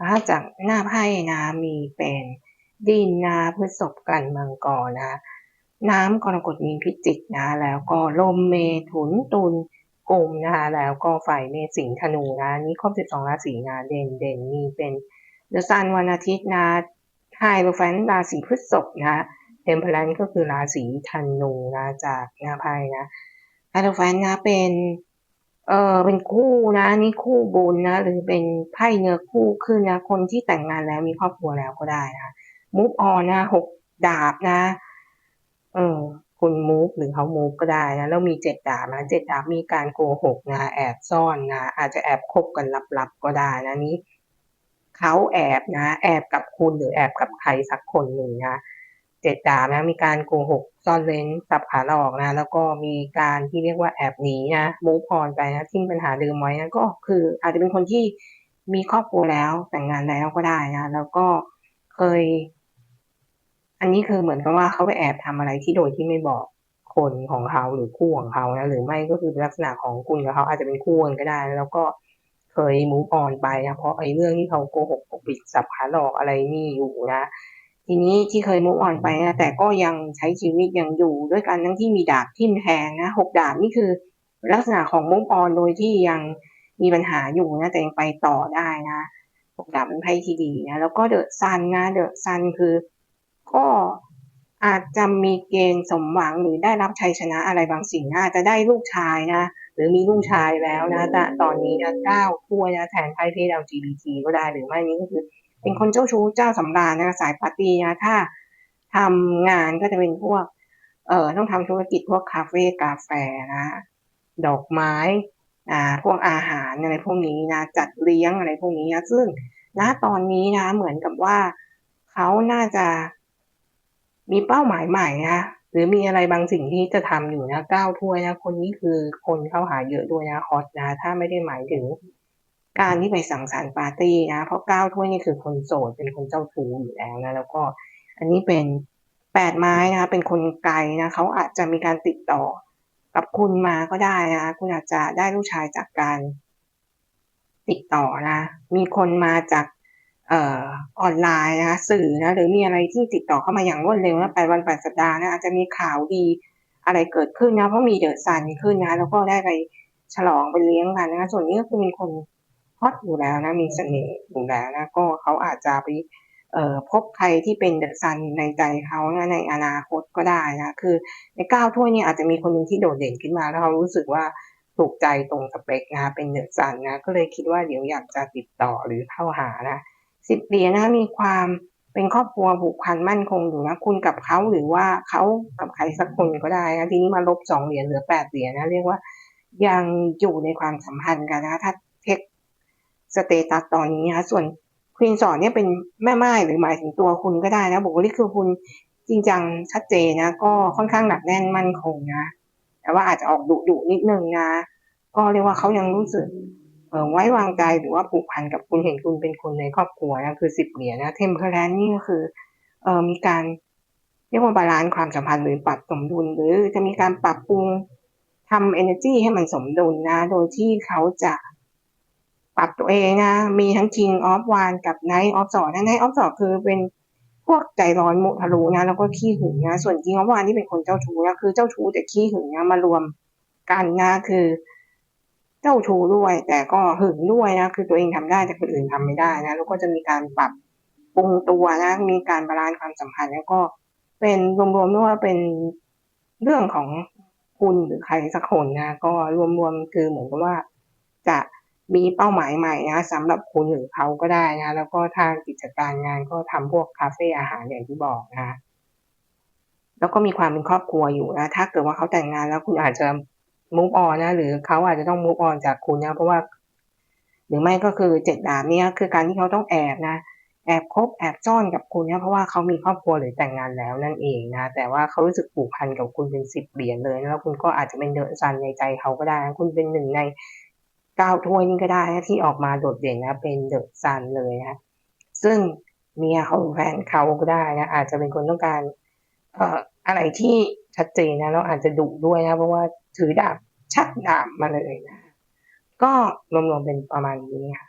นะจากหน้าไพ่นะมีเป็นดินนาพฤษภกันมังกรนะ น้ำกรกฎมีพิจิกนะ แล้วก็ลมเมถุนตุลกลุ่มนะคะแล้วก็ไฟเมษสิงธนูนะนี่ครบ 12 ราศีนะเด่นเด่นมีเป็นเดอะซันวันอาทิตย์นะไฮโลแฟนราศีพฤษภนะเทมเพลนก็คือราศีธนูนะจากหน้าไพ่นะไฮโลแฟนนะเป็น เออเป็นคู่นะนี่คู่บุญนะ หรือเป็นไพ่เนื้อคู่ขึ้นนะ คนที่แต่งงานแล้วมีครอบครัวแล้วก็ได้นะมูฟออนนะหกดาบนะ เออคุณมูฟหรือเขามูฟก็ได้นะแล้วมีเจ็ดดาบนะเจ็ดดาบมีการโกหกนะแอบซ่อนนะอาจจะแอบคบกันลับๆก็ได้นะนี้เขาแอบนะ แอบกับคุณหรือแอบกับใครสักคนหนึ่งนะ เจ็ดดาบนะมีการโกหกซ่อนเร้นสับขาหลอกนะแล้วก็มีการที่เรียกว่าแอบหนีนะมูฟออนไปนะทิ้งปัญหาเดิมไว้นะก็คืออาจจะเป็นคนที่มีครอบครัวแล้วแต่งงานแล้วก็ได้นะแล้วก็เคย อันนี้คือเหมือนกับว่าเขาไปแอบทำอะไรที่โดยที่ไม่บอกคนของเขาหรือคู่ของเขานะหรือไม่ก็คือลักษณะของคุณกับเขาอาจจะเป็นคู่กันก็ได้ แล้วก็เคยมูฟออนไปนะเพราะไอ้เรื่องที่เขาโกหกปกปิดสับขาหลอกอะไรนี่อยู่นะ ทีนี้ที่เคยมูฟออนไปนะแต่ก็ยังใช้ชีวิตยังอยู่ด้วยกันทั้งที่มีดาบทิ่มแทงนะหกดาบนี่คือลักษณะของมูฟออนโดยที่ยังมีปัญหาอยู่นะแต่ยังไปต่อได้นะหกดาบเป็นไพ่ที่ดีนะแล้วก็เดอะซันนะเดอะซันคือ ก็อาจจะมีเกณฑ์สมหวังหรือได้รับชัยชนะอะไรบางสิ่งนะอาจจะได้ลูกชายนะหรือมีลูกชายแล้วนะแต่ตอนนี้นะเก้าถ้วนะแทนไพ่เพศ LGBT ก็ได้หรือไม่นี้ก็คือ เป็นคนเจ้าชู้เจ้าสำราญนะสายปาร์ตี้นะถ้าทำงานก็จะเป็นพวก เอ่อต้องทำธุรกิจพวกคาเฟ่กาแฟนะดอกไม้อ่าพวกอาหารอะไรพวกนี้นะจัดเลี้ยงอะไรพวกนี้นะซึ่งณตอนนี้นะเหมือนกับว่าเขาน่าจะมีเป้าหมายใหม่นะหรือมีอะไรบางสิ่งที่จะทำอยู่นะก้าวถ้วยนะ คนนี้คือคนเข้าหาเยอะด้วยนะฮอตนะ ถ้าไม่ได้หมายถึง การที่ไปสังสรรค์ปาร์ตี้นะ เพราะเก้าถ้วยนี่คือคนโสดเป็นคนเจ้าชู้อยู่แล้วนะแล้วก็อันนี้เป็นแปดไม้นะเป็นคนไกลนะเขาอาจจะมีการติดต่อกับคุณมาก็ได้นะคุณอาจจะได้ลูกชายจากการติดต่อนะ มีคนมาจากเอ่อออนไลน์นะคะสื่อนะหรือมีอะไรที่ติดต่อเข้ามาอย่างรวดเร็วนะแปดวันแปดสัปดาห์นะอาจจะมีข่าวดีอะไรเกิดขึ้นนะเพราะมีเดอะซันขึ้นนะแล้วก็ได้ไปฉลองไปเลี้ยงกันนะส่วนนี้ก็คือมีคน ฮอตอยู่แล้วนะมีเสน่ห์อยู่แล้วนะก็เขาอาจจะไปเอ่อพบใครที่เป็นเดอะซันในใจเขานะในอนาคตก็ได้นะคือในเก้าถ้วยเนี่ยอาจจะมีคนหนึ่งที่โดดเด่นขึ้นมาแล้วเขารู้สึกว่าถูกใจตรงสเปคนะเป็นเดอะซันนะก็เลยคิดว่าเดี๋ยวอยากจะติดต่อหรือเข้าหานะสิบเหรียญนะมีความเป็นครอบครัวผูกพันมั่นคงอยู่นะคุณกับเขาหรือว่าเขากับใครสักคนก็ได้นะทีนี้มาลบสองเหรียญเหลือแปดเหรียญนะเรียกว่ายังอยู่ในความสัมพันธ์กันนะถ้า สเตตัสตอนนี้นะส่วนควีนสอนเนี่ยเป็นแม่ไม้หรือหมายถึงตัวคุณก็ได้นะบุคลิกคือคุณจริงจังชัดเจนนะ ก็ค่อนข้างหนักแน่นมั่นคงนะ แต่ว่าอาจจะออกดุดุนิดนึงนะ ก็เรียกว่าเขายังรู้สึกไว้วางใจหรือว่าผูกพันกับคุณเห็นคุณเป็นคนในครอบครัวนะคือสิบเหรียญนะเทมเพลนนี่ก็คือเออมีการเรียกว่าบาลานซ์ความสัมพันธ์หรือปรับสมดุล หรือจะมีการปรับปรุงทำ energy ให้มันสมดุลนะ โดยที่เขาจะ ปรับตัวเองนะมีทั้ง King of w a n กับ Knight of sword นะ Knight of sword คือเป็นพวกใจร้อนมุทะลุนะ แล้วก็ขี้หึงนะ ส่วน King of w a n ที่เป็นคนเจ้าชู้นะคือเจ้าชู้แต่ขี้หึงนะมารวมกันนะคือ เจ้าชู้ด้วย แต่ก็หึงด้วยนะคือตัวเองทำได้แต่คนอื่นทำไม่ได้นะ แล้วก็จะมีการปรับปรุงตัวนะ มีการบาลานซ์ความสัมพันธ์แล้วก็เป็นรวมๆด้วยว่าเป็นเรื่องของคุณหรือใครสักคนนะ ก็รวมๆคือเหมือนกับว่าจะ มีเป้าหมายใหม่นะสำหรับคุณหรือเขาก็ได้นะแล้วก็ทางกิจการงานก็ทำพวกคาเฟ่อาหารอย่างที่บอกนะแล้วก็มีความเป็นครอบครัวอยู่นะถ้าเกิดว่าเขาแต่งงานแล้วคุณอาจจะมุกออนนะ หรือเขาอาจจะต้องมุกออนจากคุณนะเพราะว่า หรือไม่ก็คือเจ็ดดาบเนี่ยคือการที่เขาต้องแอบนะแอบคบแอบซ่อนกับคุณเนี่ยเพราะว่าเขามีครอบครัวหรือแต่งงานแล้วนั่นเองนะแต่ว่าเขารู้สึกผูกพันกับคุณเป็นสิบเหรียญเลยแล้วคุณก็อาจจะเป็นเดอะซันในใจเขาก็ได้นะคุณเป็นหนึ่งใน เก้าถ้วยนี่ก็ได้นะที่ออกมาโดดเด่นนะ เป็นเดอะซันเลยนะซึ่งเมียเขาแฟนเขาก็ได้นะอาจจะเป็นคนต้องการเอ่ออะไรที่ชัดเจนนะแล้วอาจจะดุด้วยนะ เพราะว่าถือดาบชักดาบมาเลยนะ ก็รวมๆเป็นประมาณนี้ค่ะ